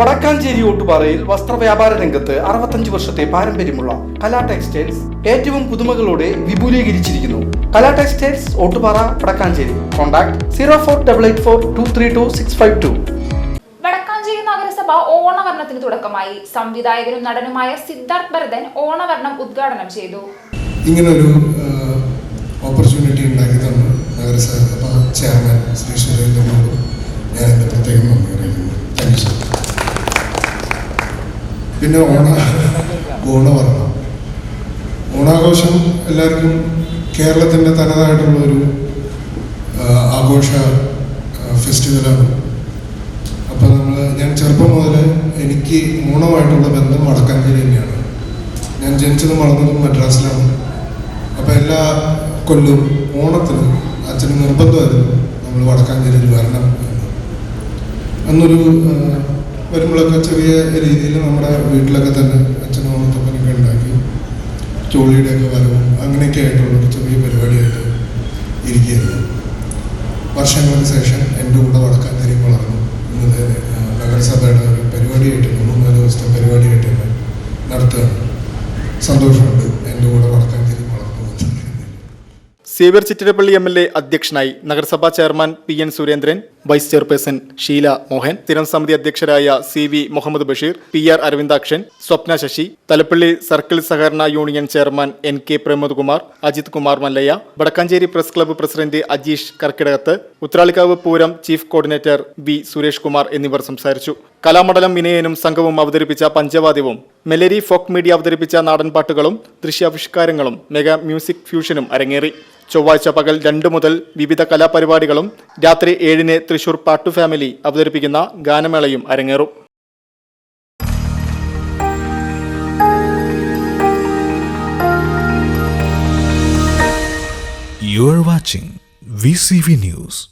വടക്കാഞ്ചേരി ഓട്ടുപാറയിൽ വസ്ത്രവ്യാപാര രംഗത്ത് അറുപത്തഞ്ച് വർഷത്തെ പാരമ്പര്യമുള്ള കലാ ടെക്സ്റ്റൈൽസ് ഏറ്റവും പുതുമകളോടെ വിപുലീകരിച്ചിരിക്കുന്നു. Kala textiles Ottupara Vadakkanchery. Contact zero four double eight four two three two six five two. Vadakkanchery നഗരസഭ ഓണവർണത്തിന് തുടക്കമായി. സംവിധായകനും നടനുമായ സിദ്ധാർത്ഥ് ഭരതൻ ഓണവർണം ഉദ്ഘാടനം ചെയ്തു. ഇങ്ങനൊരു ഓപ്പർച്യൂണിറ്റി ഉണ്ടാക്കി തന്നു. പിന്നെ ഓണ ഓണവർണം ഓണാഘോഷം എല്ലാവർക്കും കേരളത്തിന്റെ തനതായിട്ടുള്ള ഒരു ആഘോഷ ഫെസ്റ്റിവലാണ്. അപ്പോൾ നമ്മൾ ഞാൻ ചെറുപ്പം മുതൽ എനിക്ക് ഓണമായിട്ടുള്ള ബന്ധം വടക്കാഞ്ചേരി തന്നെയാണ്. ഞാൻ ജനിച്ചതും വളർന്നതും മദ്രാസിലാണ്. അപ്പോൾ എല്ലാ കൊല്ലവും ഓണത്തിന് അച്ഛന് നിർബന്ധമായിരുന്നു നമ്മൾ വടക്കാഞ്ചേരിയിൽ വരണം എന്നൊരു വരുമ്പോഴൊക്കെ ചെറിയ രീതിയിൽ നമ്മുടെ വീട്ടിലൊക്കെ തന്നെ അച്ഛനും ഓണത്തപ്പനൊക്കെ ഉണ്ടാക്കി ചോളിയുടെയൊക്കെ വരവും അങ്ങനെയൊക്കെ ആയിട്ടുള്ള ചെറിയ പരിപാടിയായിട്ട് ഇരിക്കുകയായിരുന്നു. വർഷങ്ങൾക്ക് ശേഷം എന്റെ കൂടെ വടക്കാഞ്ചേരി വളർന്നു ഇന്നത്തെ നഗരസഭയുടെ ഒരു പരിപാടിയായിട്ട് മൂന്ന് ദിവസത്തെ പരിപാടിയായിട്ട് നടത്തുകയാണ്. സന്തോഷമുണ്ട് Xavier Chittilappilly M L A അധ്യക്ഷനായി നഗരസഭാ chairman P N Surendran vice chairperson Sheela Mohan സ്ഥിരം സമിതി അധ്യക്ഷരായ C V Muhammad Basheer P R Aravindakshan Swapna Sasi Thalappilly circle സഹകരണ union chairman N K Pramod Kumar Ajith Kumar Mallayya Vadakkanchery press club president Ajeesh Karkidakath Uthralikavu Pooram chief coordinator V Suresh Kumar എന്നിവർ സംസാരിച്ചു. കലാമണ്ഡലം വിനയനും സംഘവും അവതരിപ്പിച്ച പഞ്ചവാദ്യവും മെലരി folk media അവതരിപ്പിച്ച നാടൻപാട്ടുകളും ദൃശ്യാവിഷ്കാരങ്ങളും mega music ഫ്യൂഷനും അരങ്ങേറി ചൊവ്വാഴ്ച പകൽ രണ്ട് മുതൽ വിവിധ കലാപരിപാടികളും രാത്രി ഏഴിന് തൃശൂർ പാട്ടു ഫാമിലി അവതരിപ്പിക്കുന്ന ഗാനമേളയും അരങ്ങേറും You are watching VCV News.